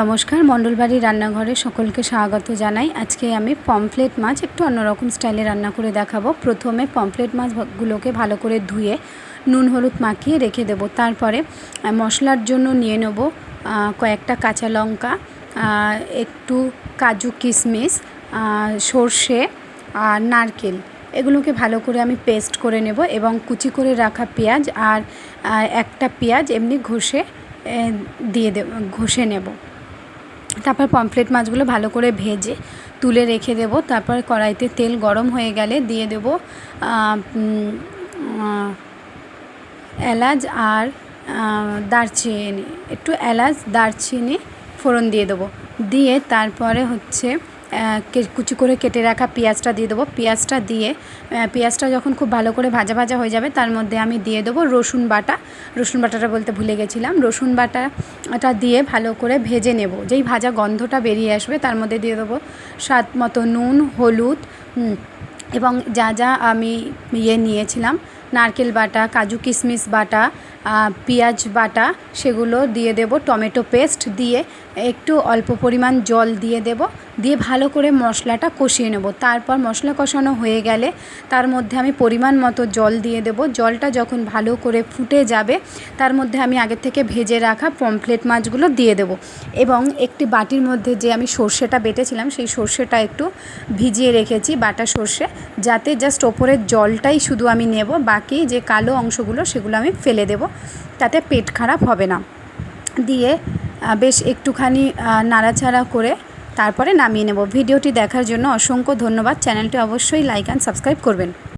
নমস্কার মণ্ডলবাড়ি রান্নাঘরে সকলকে স্বাগত জানাই। আজকে আমি পমফ্লেট মাছ একটু অন্যরকম স্টাইলে রান্না করে দেখাবো। প্রথমে পমফ্লেট মাছগুলোকে ভালো করে ধুয়ে নুন হলুদ মাখিয়ে রেখে দেব। তারপরে মশলার জন্য নিয়ে নেব কয়েকটা কাঁচা লঙ্কা একটু কাজু কিশমিশ সর্ষে আর নারকেল। এগুলোকে ভালো করে আমি পেস্ট করে নেব এবং কুচি করে রাখা পেঁয়াজ আর একটা পেঁয়াজ এমনি ঘষে দিয়ে দেব, ঘষে নেব। তারপর পমফ্লেট মাছগুলো ভালো করে ভেজে তুলে রেখে দেব। তারপর কড়াইতে তেল গরম হয়ে গেলে দিয়ে দেব এলাচ আর দারচিনি। একটু এলাচ, দারচিনি ফোড়ন দিয়ে দেবো। দিয়ে তারপরে হচ্ছে কুচি করে কেটে রাখা পেঁয়াজটা দিয়ে দেবো। পেঁয়াজটা দিয়ে পেঁয়াজটা যখন খুব ভালো করে ভাজা ভাজা হয়ে যাবে, তার মধ্যে আমি দিয়ে দেবো রসুন বাটা। রসুন বাটাটা বলতে ভুলে গেছিলাম। রসুন বাটাটা দিয়ে ভালো করে ভেজে নেব। যেই ভাজা গন্ধটা বেরিয়ে আসবে, তার মধ্যে দিয়ে দেবো স্বাদ মতো নুন, হলুদ এবং যা যা আমি ইয়ে নিয়েছিলাম, নারকেল বাটা, কাজু কিশমিশ বাটা পেঁয়াজ বাটা, সেগুলো দিয়ে দেব। টমেটো পেস্ট দিয়ে একটু অল্প পরিমাণ জল দিয়ে দেব। দিয়ে ভালো করে মশলাটা কষিয়ে নেব। তারপর মশলা কষানো হয়ে গেলে তার মধ্যে আমি পরিমাণ মতো জল দিয়ে দেব। জলটা যখন ভালো করে ফুটে যাবে, তার মধ্যে আমি আগে থেকে ভেজে রাখা পমফ্লেট মাছগুলো দিয়ে দেব। এবং একটি বাটির মধ্যে যে আমি সর্ষেটা বেটেছিলাম, সেই সর্ষেটা একটু ভিজিয়ে রেখেছি, বাটা সর্ষে, যাতে জাস্ট ওপরের জলটাই শুধু আমি নেব। বাকি যে কালো অংশগুলো, সেগুলো আমি ফেলে দেব। তাতে পেট খারাপ হবে না। দিয়ে বেশ একটুখানি নাড়াচাড়া করে তারপরে নামিয়ে নেব। ভিডিওটি দেখার জন্য অসংখ্য ধন্যবাদ। চ্যানেলটি অবশ্যই লাইক অ্যান্ড সাবস্ক্রাইব করবেন।